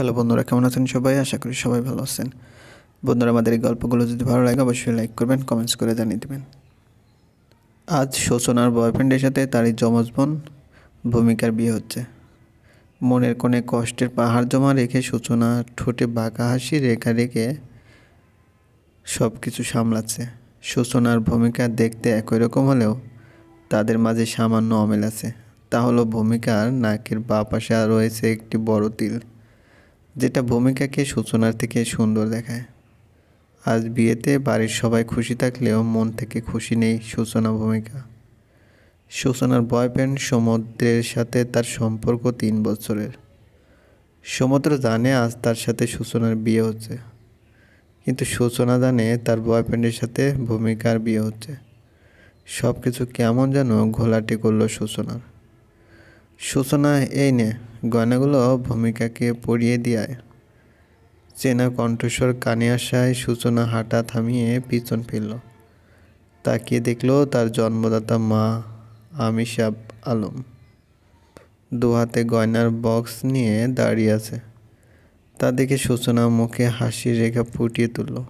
Hello বন্ধুরা, কেমন আছেন সবাই? আশা করি সবাই ভালো আছেন। বন্ধুরা, আমাদের এই গল্পগুলো যদি ভালো লাগে, অবশ্যই লাইক করবেন কমেন্টস করে জানিয়ে দেবেন। আজ শোচনার বয়ফ্রেন্ডের সাথে তারই যমজ বোন ভূমিকার বিয়ে হচ্ছে। মনের কোণে কষ্টের পাহাড় জমা রেখে সূচনা ঠোঁটে বাঁকা হাসি রেখা রেখে সব কিছু সামলাচ্ছে। সূচনার ভূমিকা দেখতে একই রকম হলেও তাদের মাঝে সামান্য অমিল আছে। তা হলো ভূমিকার নাকের বাঁ পাশে রয়েছে একটি বড় তিল। যেটা ভূমিকাকে সূচনার থেকে সুন্দর দেখায়। আজ বিয়েতে বাড়ির সবাই খুশি থাকলেও মন থেকে খুশি নেই সূচনা ভূমিকা। সূচনার বয়ফ্রেন্ড সমুদ্রের সাথে তার সম্পর্ক তিন বছরের। সমুদ্র জানে আজ তার সাথে সূচনার বিয়ে হচ্ছে। কিন্তু সূচনা জানে তার বয়ফ্রেন্ডের সাথে ভূমিকার বিয়ে হচ্ছে। সব কিছু কেমন যেন ঘোলাটে করল সূচনার। সূচনা এই নে, গয়নাগুলো ভূমিকাকে পরিয়ে দিয়ায়। চেনা কণ্ঠস্বর কানে আসায় সূচনা হাঁটা থামিয়ে পিছন ফেলল তাকিয়ে দেখল তার জন্মদাতা মা আমিষাব আলম। দু হাতে গয়নার বক্স নিয়ে দাঁড়িয়ে আছে। তা দেখে সূচনা মুখে হাসির রেখা ফুটিয়ে তুলল।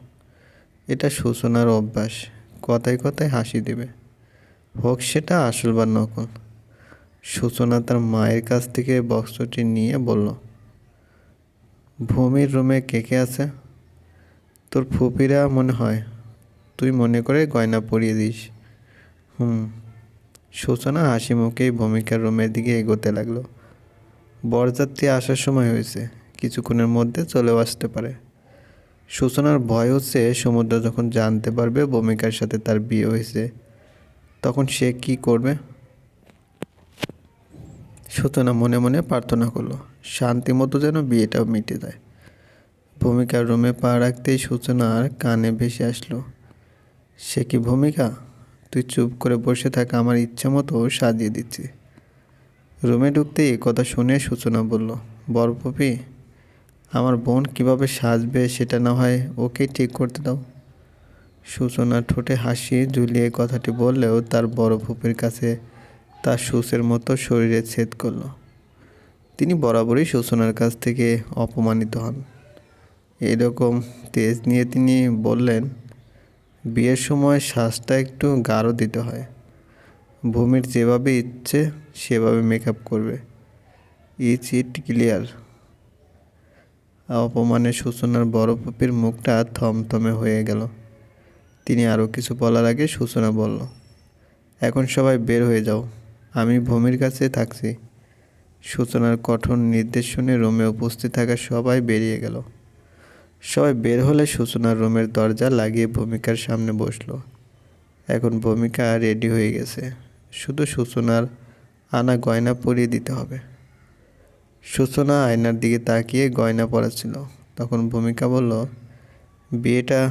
এটা সূচনার অভ্যাস, কথায় কথায় হাসি দেবে। হোক সেটা আসল বা নকল। সূচনা তার মায়ের কাছ থেকে বক্সটি নিয়ে বলল, ভূমির রুমে কে কে আছে? তোর ফুপিরা মনে হয়। তুই মনে করে গয়না পরিয়ে দিস। হুম। সূচনা হাসি মুখেই ভূমিকার রুমের দিকে এগোতে লাগল। বরযাত্রী আসার সময় হয়েছে, কিছুক্ষণের মধ্যে চলেও আসতে পারে। সূচনার ভয় হচ্ছে সমুদ্র যখন জানতে পারবে ভূমিকার সাথে তার বিয়ে হয়েছে, তখন সে কি করবে? সূচনা মনে মনে প্রার্থনা করল। শান্তি মতো যেন বিয়েটাও মিটে যায়। ভূমিকার রুমে পা রাখতেই সূচনার কানে ভেসে আসলো। সে কি ভূমিকা? তুই চুপ করে বসে থাকা, আমার ইচ্ছা মতো সাজিয়ে দিচ্ছি। রুমে ঢুকতেই কথা শুনে সূচনা বলল বড় পপি আমার বোন কীভাবে সাজবে সেটা না হয় ওকেই ঠিক করতে দাও। সূচনা ঠোঁটে হাসি ঝুলিয়ে কথাটি বললেও তার বড় ফুপির কাছে তার সুসের মতো শরীরে ছেদ করল। তিনি বরাবরই সূচনার কাছ থেকে অপমানিত হন। এরকম তেজ নিয়ে তিনি বললেন, বিয়ের সময় শ্বাসটা একটু গাঢ় দিতে হয়। ভূমির যেভাবে ইচ্ছে, সেভাবে মেকআপ করবে। Is it clear. অপমানে সূচনার বড় পুপির মুখটা থমথমে হয়ে গেল। তিনি আরও কিছু বলার আগে সূচনা বলল, এখন সবাই বের হয়ে যাও। আমি ভূমির কাছে থাকছি। সূচনার কঠোর নির্দেশ শুনে রুমে উপস্থিত থাকা সবাই বেরিয়ে গেল। সবাই বের হলে সূচনার রুমের দরজা লাগিয়ে ভূমিকার সামনে বসল। এখন ভূমিকা রেডি হয়ে গেছে। শুধু সূচনার আনা গয়না পরিয়ে দিতে হবে। সূচনা আয়নার দিকে তাকিয়ে গয়না পরাচ্ছিল। তখন ভূমিকা বলল, বিয়েটা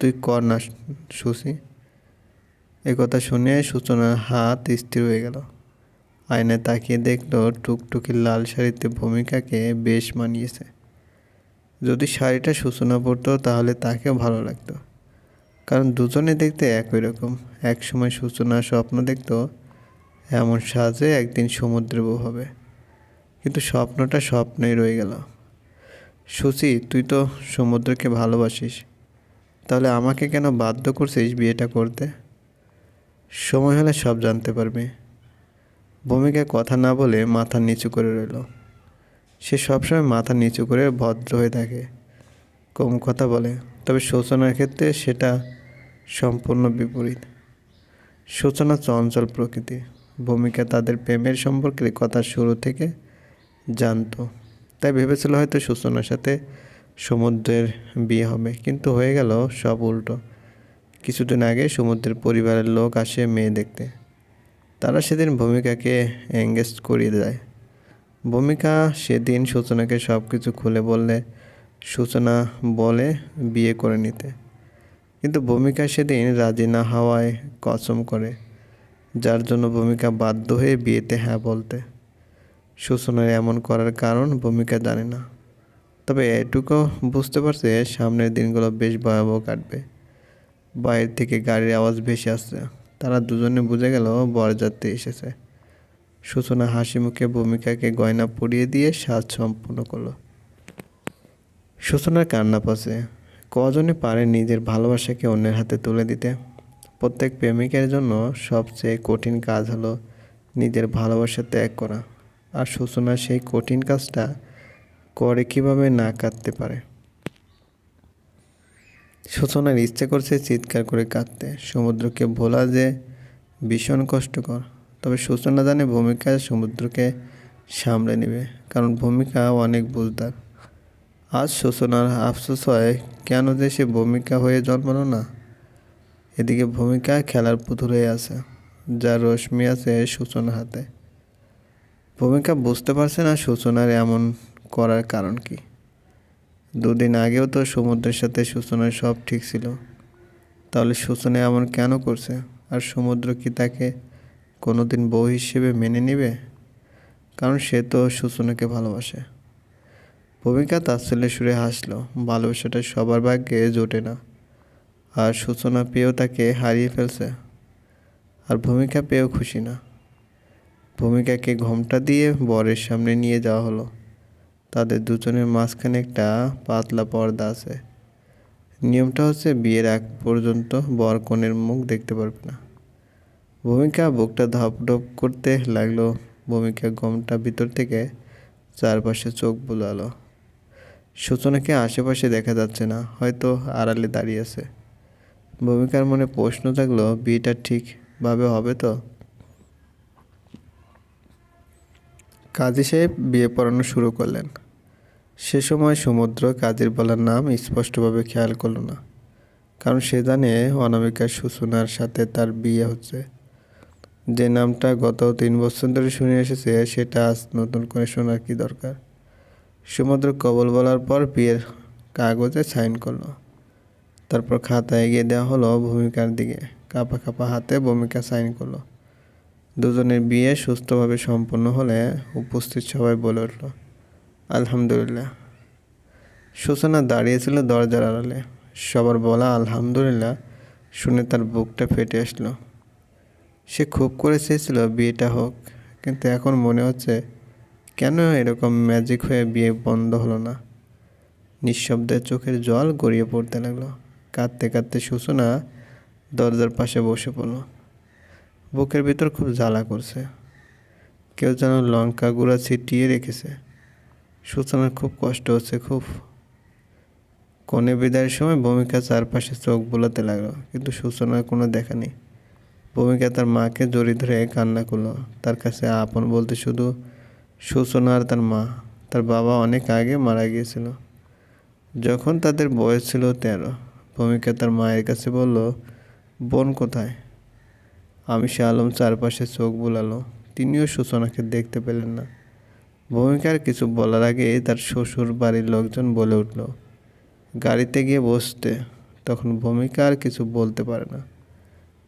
তুই কর না সুসি একথা শুনে সূচনার হাত স্থির হয়ে গেল। আয়নায় তাকিয়ে দেখল টুকটুকি লাল শাড়িতে ভূমিকাকে বেশ মানিয়েছে। যদি শাড়িটা সূচনা পরতো তাহলে তাকেও ভালো লাগতো। কারণ দুজনে দেখতে একই রকম। একসময় সূচনা স্বপ্ন দেখতো, এমন সাজে একদিন সমুদ্রে বউ হবে। কিন্তু স্বপ্নটা স্বপ্নই রয়ে গেল। সুচি, তুই তো সমুদ্রকে ভালোবাসিস। তাহলে আমাকে কেন বাধ্য করছিস বিয়েটা করতে? সময় হলে সব জানতে পারবি। ভূমিকা কথা না বলে মাথা নিচু করে রইল। সে সবসময় মাথা নিচু করে ভদ্র হয়ে থাকে। কম কথা বলে, তবে শোচনার ক্ষেত্রে সেটা সম্পূর্ণ বিপরীত। সূচনা চঞ্চল প্রকৃতি। ভূমিকা তাদের প্রেমের সম্পর্কে কথা শুরু থেকে জানতো। তাই ভেবেছিল হয়তো সূচনার সাথে সমুদ্রের বিয়ে হবে, কিন্তু হয়ে গেল সব উল্টো। কিছুদিন আগে সমুদ্রের পরিবারের লোক আসে মেয়ে দেখতে। তারা সেদিন ভূমিকাকে এঙ্গেজ করিয়ে দেয়। ভূমিকা সেদিন সূচনাকে সব কিছু খুলে বললে, সূচনা বলে বিয়ে করে নিতে। কিন্তু ভূমিকা সেদিন রাজি না হওয়ায় কসম করে, যার জন্য ভূমিকা বাধ্য হয়ে বিয়েতে হ্যাঁ বলতে। সূচনার এমন করার কারণ ভূমিকা জানে না। তবে এটুকু বুঝতে পারছে সামনের দিনগুলো বেশ ভয়াবহ কাটবে। বাইরে থেকে গাড়ির আওয়াজ ভেসে আসছে। তারা দুজনে বুঝে গেল বরযাত্রী এসেছে। সূচনা হাসি মুখে ভূমিকাকে গয়না পরিয়ে দিয়ে সাজ সম্পূর্ণ করল। সূচনার কান্না পাশে কজনে পারে নিজের ভালোবাসাকে অন্যের হাতে তুলে দিতে। প্রত্যেক প্রেমিকের জন্য সবচেয়ে কঠিন কাজ হলো নিজের ভালোবাসা ত্যাগ করা। আর সূচনা সেই কঠিন কাজটা করে কীভাবে না কাটতে পারে? সূচনার ইচ্ছে করছে চিৎকার করে কাঁদতে। সমুদ্রকে ভোলা যে ভীষণ কষ্টকর। তবে সূচনা জানে ভূমিকা সমুদ্রকে সামলে নেবে, কারণ ভূমিকা অনেক বুঝদার। আজ সূচনার আফসোস হয়, কেন যে সে ভূমিকা হয়ে জন্মালো না? এদিকে ভূমিকা খেলার পুতুল হয়ে আছে যার রশ্মি আছে সূচনার হাতে। ভূমিকা বুঝতে পারছে না সূচনার এমন করার কারণ কি। দুদিন আগেও তো সমুদ্রের সাথে সূচনার সব ঠিক ছিল। তাহলে সূচনা এমন কেন করছে? আর সমুদ্র কি তাকে কোনোদিন বউ হিসেবে মেনে নেবে? কারণ সে তো সূচনাকে ভালোবাসে। ভূমিকা তাচ্ছল্যে সুরে হাসলো। ভালোবাসাটা সবার ভাগ্যে জোটে না। আর সূচনা পেয়েও তাকে হারিয়ে ফেলছে। আর ভূমিকা পেয়েও খুশি না। ভূমিকাকে ঘোমটা দিয়ে বরের সামনে নিয়ে যাওয়া হলো। তাদের দুজনের মাঝখানে একটা পাতলা পর্দা আছে। নিয়মটা হচ্ছে বিয়ের আগ পর্যন্ত বর কনের মুখ দেখতে পারবে না। ভূমিকা বুকটা ধপ ধপ করতে লাগল। ভূমিকা গমটা ভিতর থেকে চারপাশে চোখ বুলালো। সূচনাকে আশেপাশে দেখা যাচ্ছে না, হয়তো আড়ালে দাঁড়িয়ে আছে। ভূমিকার মনে প্রশ্ন থাকল বিয়েটা ঠিকভাবে হবে তো? কাজী সাহেব বিয়ে পড়ানো শুরু করলেন। সে সময় সমুদ্র কাজীর বলার নাম স্পষ্টভাবে খেয়াল করল না, কারণ সে জানে অনামিকার সূচনার সাথে তার বিয়ে হচ্ছে। যে নামটা গত তিন বছর ধরে শুনে এসেছে, সেটা আজ নতুন করে শোনার কি দরকার? সমুদ্র কবল বলার পর বিয়ের কাগজে সাইন করল। তারপর খাতা এগিয়ে দেওয়া হলো ভূমিকার দিকে, কাপা কাপা হাতে ভূমিকা সাইন করল। দুজনের বিয়ে সুস্থভাবে সম্পন্ন হলে উপস্থিত সবাই বলে উঠল, আলহামদুলিল্লাহ। সূচনা দাঁড়িয়েছিল দরজার আড়ালে। সবার বলা আলহামদুলিল্লাহ শুনে তার বুকটা ফেটে আসলো। সে খুব করে চেয়েছিল বিয়েটা হোক, কিন্তু এখন মনে হচ্ছে কেন এরকম ম্যাজিক হয়ে বিয়ে বন্ধ হলো না। নিঃশব্দে চোখের জল গড়িয়ে পড়তে লাগল। কাঁদতে কাঁদতে সূচনা দরজার পাশে বসে পড়ল। বুকের ভিতর খুব জ্বালা করছে। কেউ যেন লঙ্কা গুঁড়া ছিটিয়ে রেখেছে। সূচনার খুব কষ্ট হচ্ছে, খুব। কনে বিদায়ের সময় ভূমিকা চারপাশে চোখ বোলাতে লাগল, কিন্তু সূচনার কোনো দেখা নেই। ভূমিকা তার মাকে জড়ি ধরে কান্না করল, তার কাছে আপন বলতে শুধু সূচনা আর তার মা, তার বাবা অনেক আগে মারা গিয়েছিল। যখন তাদের বয়স ছিল তেরো, ভূমিকা তার মায়ের কাছে বলল, বোন কোথায়? আমি সে আলম চারপাশে চোখ বুলালো। তিনিও সূচনাকে দেখতে পেলেন না। ভূমিকার কিছু বলার আগে তার শ্বশুর বাড়ির লোকজন বলে উঠল, গাড়িতে গিয়ে বসতে। তখন ভূমিকা আর কিছু বলতে পারে না।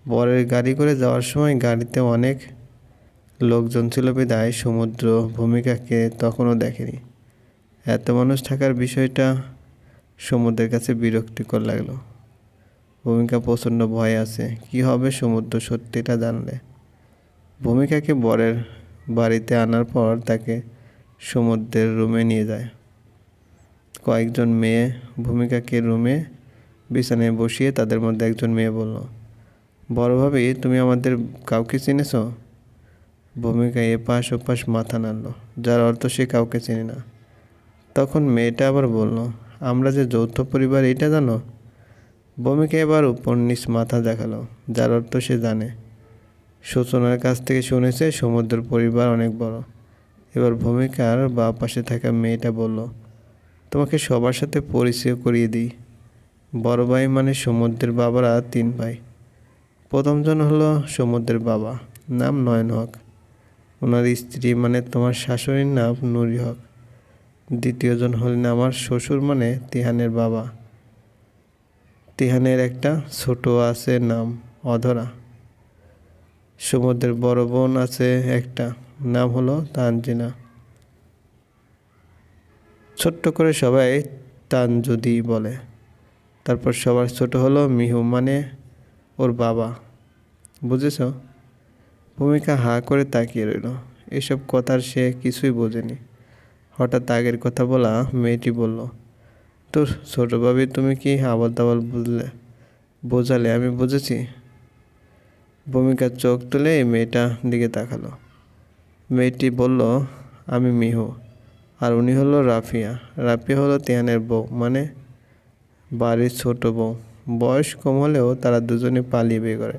বরের গাড়ি করে যাওয়ার সময় গাড়িতে অনেক লোকজন ছিল বিদায়। সমুদ্র ভূমিকাকে তখনও দেখেনি। এত মানুষ থাকার বিষয়টা সমুদ্রের কাছে বিরক্তিকর লাগল। ভূমিকা প্রচণ্ড ভয় আছে। কি হবে সমুদ্র সত্যিটা জানলে। ভূমিকাকে বরের বাড়িতে আনার পর তাকে সমুদ্রের রুমে নিয়ে যায়। কয়েকজন মেয়ে ভূমিকাকে রুমে, বিছানায় বসিয়ে তাদের মধ্যে একজন মেয়ে বলল বড়ভাবে তুমি আমাদের কাউকে চিনেছ? ভূমিকা এপাশ ওপাশ মাথা নাড়ল, যার অর্থ সে কাউকে চিনে না। তখন মেয়েটা আবার বলল, আমরা যে যৌথ পরিবার, এটা জানো? ভূমিকা এবার উপর নিচ মাথা দেখাল, যার অর্থ সে জানে। সূচনার কাছ থেকে শুনেছে সমুদ্র পরিবার অনেক বড়। এবার ভূমিকার বা পাশে থাকা মেয়েটা বলল, তোমাকে সবার সাথে পরিচয় করিয়ে দিই। বড় ভাই মানে সমুদ্রের বাবারা তিন ভাই। প্রথমজন হলো সমুদ্রের বাবা, নাম নয়ন হক। ওনার স্ত্রী মানে তোমার শাশুড়ির নাম নুরি হক। দ্বিতীয়জন হলেন আমার শ্বশুর মানে তিহানের বাবা। তিহানের একটা ছোট আছে নাম অধরা। সমুদ্রের বড় বোন আছে একটা, নাম হলো তানজিনা। ছোট্ট করে সবাই তানজুদি বলে। তারপর সবার ছোট হলো মিহু মানে ওর বাবা। বুঝেছ? ভূমিকা হা করে তাকিয়ে রইল। এসব কথার সে কিছুই বোঝেনি। হঠাৎ আগের কথা বলা মেয়েটি বলল তোর ছোটো ভাবি, তুমি কি আবল তাবল বুঝলে? বোঝালে, আমি বুঝেছি। ভূমিকার চোখ তুলে মেয়েটা দিকে তাকালো। মেয়েটি বলল, আমি মিহু, আর উনি হলো রাফিয়া। রাফিয়া হলো তিয়ানের বউ মানে বাড়ির ছোট বউ। বয়স কম হলেও তারা দুজনে পালিয়ে বিয়ে করে।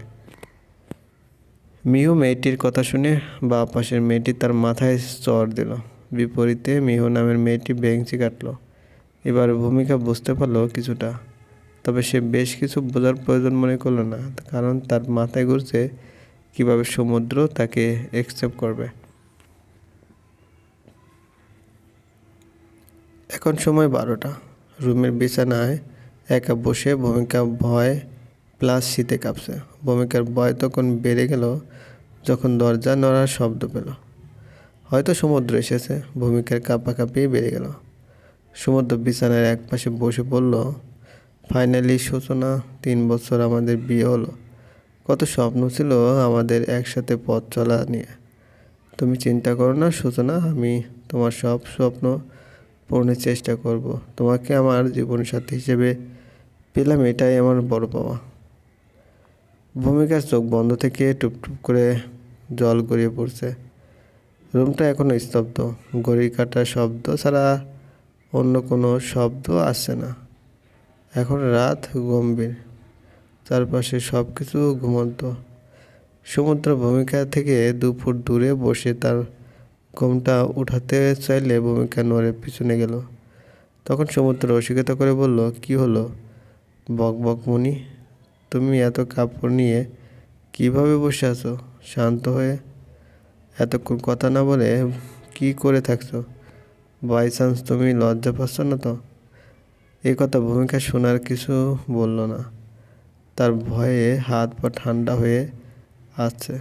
মিহু মেয়েটির কথা শুনে বা পাশের মেয়েটি তার মাথায় চর দিল। বিপরীতে মিহু নামের মেয়েটি বেঞ্চি কাটলো। এবার ভূমিকা বুঝতে পারল কিছুটা, তবে সে বেশ কিছু বোঝার প্রয়োজন মনে করল না, কারণ তার মাথায় ঘুরছে কীভাবে সমুদ্র তাকে অ্যাকসেপ্ট করবে। এখন সময় বারোটা। রুমের বিছানায় একা বসে ভূমিকা ভয় প্লাস শীতে কাঁপছে। ভূমিকার ভয় তখন বেড়ে গেল যখন দরজা নড়ার শব্দ পেল। হয়তো সমুদ্র এসেছে। ভূমিকার কাঁপাকাঁপি বেড়ে গেল। সমুদ্র বিছানার এক পাশে বসে বলল, ফাইনালি সূচনা, তিন বছর আমাদের বিয়ে হলো। কত স্বপ্ন ছিল আমাদের একসাথে পথ চলা নিয়ে। তুমি চিন্তা করো না সূচনা, আমি তোমার সব স্বপ্ন পূরণের চেষ্টা করব। তোমাকে আমার জীবনসাথী হিসেবে পেলাম, এটাই আমার বড় পাওয়া। ভূমিকার চোখ বন্ধ থেকে টুপটুপ করে জল গড়িয়ে পড়ছে। রুমটা এখনও স্তব্ধ। ঘড়ি কাটার শব্দ ছাড়া অন্য কোনো শব্দ আসছে না। এখন রাত গম্ভীর। চারপাশে সব কিছু ঘুমন্ত। সমুদ্র ভূমিকা থেকে দু ফুট দূরে বসে তার ঘুমটা উঠাতে চাইলে ভূমিকা নড়ে পিছনে গেল। তখন সমুদ্র রসিকতা করে বলল, কি হলো? বক বক মনি, তুমি এত কাপড় নিয়ে কীভাবে বসে আছো? শান্ত হয়ে এতক্ষণ কথা না বলে কি করে থাকছো? বাই চান্স তুমি লজ্জা পাচ্ছ না তো? এই কথা ভূমিকা শোনার কিছু বলল না। তার ভয়ে হাত পা ঠান্ডা হয়ে আসছে।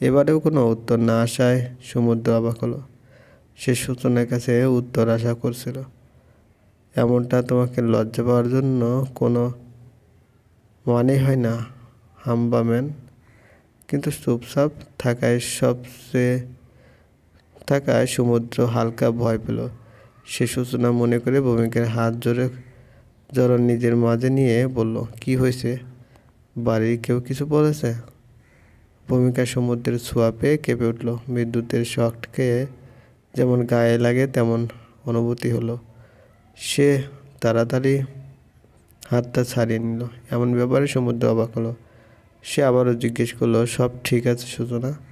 এবারেও কোনো উত্তর না আসায় সমুদ্র অবাক হলো। সে সূচনার কাছে উত্তর আশা করছিল। এমনটা তোমাকে লজ্জা পাওয়ার জন্য কোনো মানে হয় না হাম্বাম্যান কিন্তু চুপচাপ থাকায় সবচেয়ে থাকায় সমুদ্র হালকা ভয় পেল। সে সূচনা মনে করে ভূমিকার হাত জোরে জড়ন নিজের মাঝে নিয়ে বলল, কি হয়েছে? বাড়ির কেউ কিছু বলেছে? ভূমিকা সমুদ্রের ছোঁয়া পেয়ে কেঁপে উঠল। বিদ্যুতের শক খেয়ে যেমন গায়ে লাগে, তেমন অনুভূতি হলো। সে তাড়াতাড়ি হাতটা ছাড়িয়ে নিল। এমন ব্যাপারে সমুদ্র অবাক হলো। সে আবারও জিজ্ঞেস করল, সব ঠিক আছে সূচনা?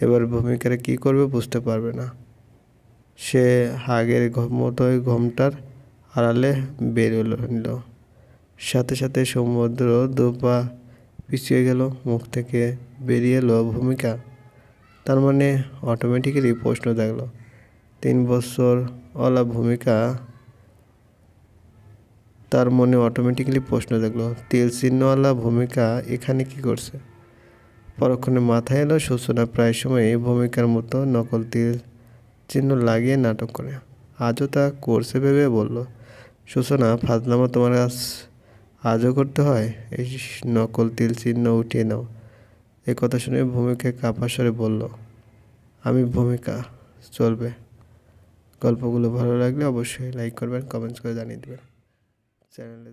এবার ভূমিকার কী করবে বুঝতে পারবে না। সে হাগের মতোই ঘমটার আড়ালে বেরোলো, নিল। সাথে সাথে সমুদ্র দুপা পিছিয়ে গেল, মুখ থেকে বেরিয়ে এলো ভূমিকা। তার মানে অটোমেটিক্যালি প্রশ্ন জাগলো, তিন বছর ওলা ভূমিকা, তার মনে অটোমেটিক্যালি প্রশ্ন জাগলো, তেল চিহ্নওয়ালা ভূমিকা এখানে কি করছে? পরক্ষণে মাথায় এলো সূচনা প্রায় সময় এই ভূমিকার মতো নকল তিল চিহ্ন লাগিয়ে নাটক করে। আজও তা করছে ভেবে বলল, সূচনা, ফাজলামা তোমার কাছ আজও করতে হয়? এই নকল তিল চিহ্ন উঠিয়ে নাও। এ কথা শুনে ভূমিকা কাপা স্বরে বলল, আমি ভূমিকা, চলবে। গল্পগুলো ভালো লাগলে অবশ্যই লাইক করবেন কমেন্টস করে জানিয়ে দেবেন। চ্যানেলে